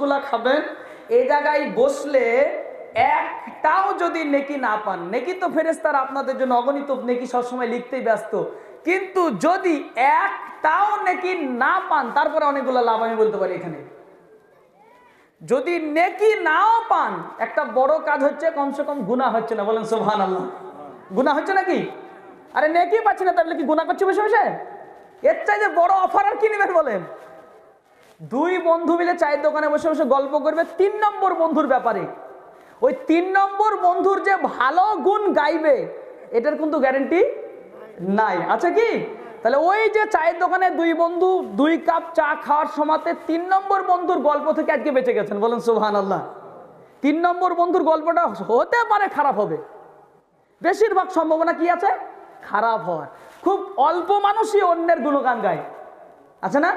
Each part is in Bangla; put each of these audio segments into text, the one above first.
রসগুলা খাবেন এই জায়গায় বসলে একটাও যদি নেকি না পান, নেকি তো ফেরেস্তার আপনাদের জন্য অগণিত, নেকি সবসময় লিখতেই ব্যস্ত। কিন্তু যদি একটাও নেকি না পান, তারপরে অনেকগুলো লাভ আমি বলতে পারি এখানে। যদি নেকি নাও পান, একটা বড় কাজ হচ্ছে কমসে কম গুণা হচ্ছে না, বলেন সোহান আল্লাহ গুণা হচ্ছে নাকি? আরে নেকি পাচ্ছি না, তাহলে কি গুণা করছে বসে বসে? এর চাই যে বড় অফার আর কি নেবেন বলেন? দুই বন্ধু মিলে চায়ের দোকানে বসে বসে গল্প করবে তিন নম্বর বন্ধুর ব্যাপারে। ওই তিন নম্বর বন্ধুর যে ভালো গুণ গাইবে, এটার কিন্তু গ্যারেন্টি নাই। আছে কি? তাহলে ওই যে চায়ের দোকানে দুই বন্ধু, দুই কাপ চা খাওয়ার সময়তে তিন নম্বর বন্ধুর গল্প থেকে আজকে বেঁচে গেছেন। বলেন সুবহান আল্লাহ তিন নম্বর বন্ধুর গল্পটা হতে পারে খারাপ হবে। বেশিরভাগ সম্ভাবনা কি আছে? খারাপ হওয়ার। খুব অল্প মানুষই অন্যের গুণগান গায়। আছে না?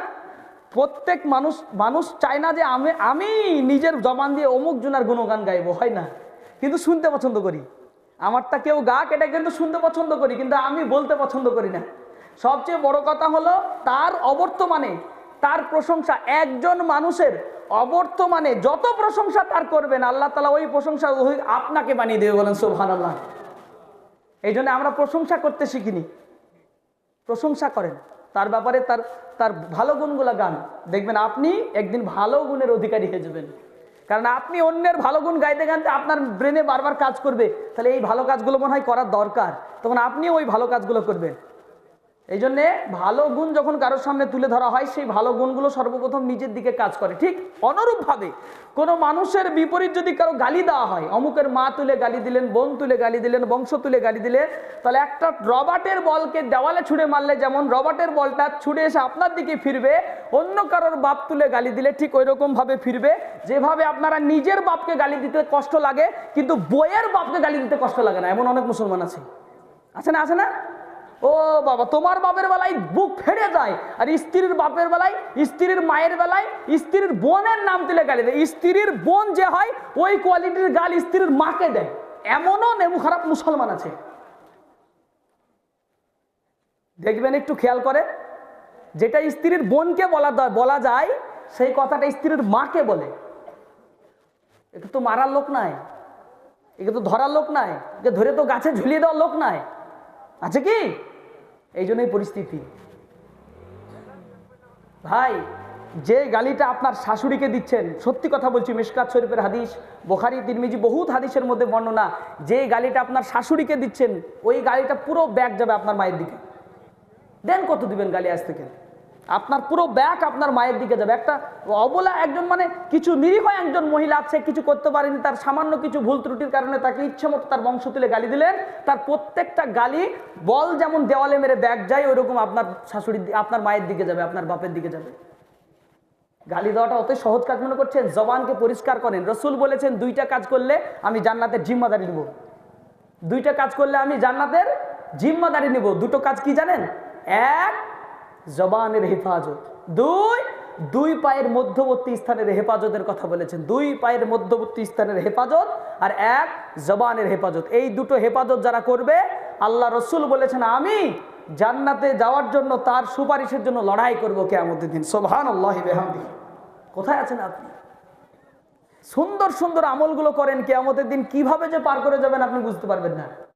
প্রত্যেক মানুষ মানুষ চায় না যে আমি আমি নিজের জবান দিয়ে অমুক জনার গুণগান গাইবো, হয় না। কিন্তু শুনতে পছন্দ করি। আমারটা কেউ গাক, এটা কিন্তু শুনতে পছন্দ করি, কিন্তু আমি বলতে পছন্দ করি না। সবচেয়ে বড় কথা হলো, তার অবর্তমানে তার প্রশংসা, একজন মানুষের অবর্তমানে যত প্রশংসা তার করবেন, আল্লাহ তালা ওই প্রশংসা ওই আপনাকে বানিয়ে দেবে বলেন সোহান আল্লাহ এই জন্য আমরা প্রশংসা করতে শিখিনি। প্রশংসা করেন। তার ব্যাপারে তার তার ভালো গুণগুলো গান। দেখবেন আপনি একদিন ভালো গুণের অধিকারী হয়ে যাবেন। কারণ আপনি অন্যের ভালো গুণ গাইতে গানতে আপনার ব্রেনে বারবার কাজ করবে। তাহলে এই ভালো কাজগুলো মনে হয় করার দরকার। তখন আপনি ওই ভালো কাজগুলো করবেন। এই জন্যে ভালো গুণ যখন কারোর সামনে তুলে ধরা হয়, সেই ভালো গুণগুলো সর্বপ্রথম নিজের দিকে কাজ করে। ঠিক অনুরূপভাবে কোনো মানুষের বিপরীত যদি কারও গালি দেওয়া হয়, অমুকের মা তুলে গালি দিলেন, বোন তুলে গালি দিলেন, বংশ তুলে গালি দিলেন, তাহলে একটা রবার্টের বলকে দেওয়ালে ছুঁড়ে মারলে যেমন রবার্টের বলটা ছুঁড়ে এসে আপনার দিকে ফিরবে, অন্য কারোর বাপ তুলে গালি দিলে ঠিক ওই রকম ভাবে ফিরবে। যেভাবে আপনারা নিজের বাপকে গালি দিতে কষ্ট লাগে, কিন্তু বইয়ের বাপকে গালি দিতে কষ্ট লাগে না, এমন অনেক মুসলমান আছে। আছে না? আছে না? ও বাবা, তোমার বাপের বেলায় বুক ফেড়ে যায়, আর স্ত্রীর বাপের বেলায়, স্ত্রীর মায়ের বেলায়, স্ত্রীর বোনের নাম তুলে গালি দেয়। স্ত্রীর বোন যে হয়, ওই কোয়ালিটির গাল স্ত্রীর মাকে দেয়। এমনও নেমু খারাপ মুসলমান আছে। দেখবেন একটু খেয়াল করে, যেটা স্ত্রীর বোনকে বলা বলা যায়, সেই কথাটা স্ত্রীর মাকে বলে। এটা তো মারার লোক নাই একে তো ধরার লোক নাই একে ধরে তো গাছে ঝুলিয়ে দেওয়ার লোক নাই। আছে কি? এই জন্যই পরিস্থিতি। ভাই, যে গালিটা আপনার শাশুড়িকে দিচ্ছেন, সত্যি কথা বলছি, মিশকাত শরীফের হাদিস, বোখারি, তিরমিজি বহুত হাদিসের মধ্যে বর্ণনা, যে গালিটা আপনার শাশুড়িকে দিচ্ছেন, ওই গালিটা পুরো ব্যাগ যাবে আপনার মায়ের দিকে। দেন কত দিবেন গালি আজ থেকে? আপনার পুরো ব্যাগ আপনার মায়ের দিকে যাবে। একটা অবলা একজন মানে কিছু নিরীহ একজন মহিলা আছে, কিছু করতে পারেনি, তার সামান্য কিছু ভুল ত্রুটির কারণে তাকে ইচ্ছে মতো তার বংশ তুলে গালি দিলেন। তার প্রত্যেকটা গালি বল যেমন দেওয়ালে মেরে ব্যাগ যায়, ওইরকম আপনার শাশুড়ি আপনার মায়ের দিকে যাবে, আপনার বাপের দিকে যাবে। গালি দেওয়াটা অত সহজ কাজ মনে করছেন? জবানকে পরিষ্কার করেন। রসুল বলেছেন, দুইটা কাজ করলে আমি জান্নাতের জিম্মাদারি নেব। দুইটা কাজ করলে আমি জান্নাতের জিম্মাদারি নেব। দুটো কাজ কি জানেন? এক জবানের হেফাজত। দুই দুই পায়ের মধ্যবর্তী স্থানের হেফাজতের কথা বলেছেন। দুই পায়ের মধ্যবর্তী স্থানের হেফাজত আর এক, জবানের হেফাজত। এই দুটো হেফাজত যারা করবে, আল্লাহ রসুল বলেছেন, আমি জান্নাতে যাওয়ার জন্য তার সুপারিশের জন্য লড়াই করব কেমন দিন। সোভান আল্লাহ কোথায় আছেন আপনি? সুন্দর সুন্দর আমলগুলো করেন, কেয়ামতের দিন কীভাবে যে পার করে যাবেন আপনি বুঝতে পারবেন না।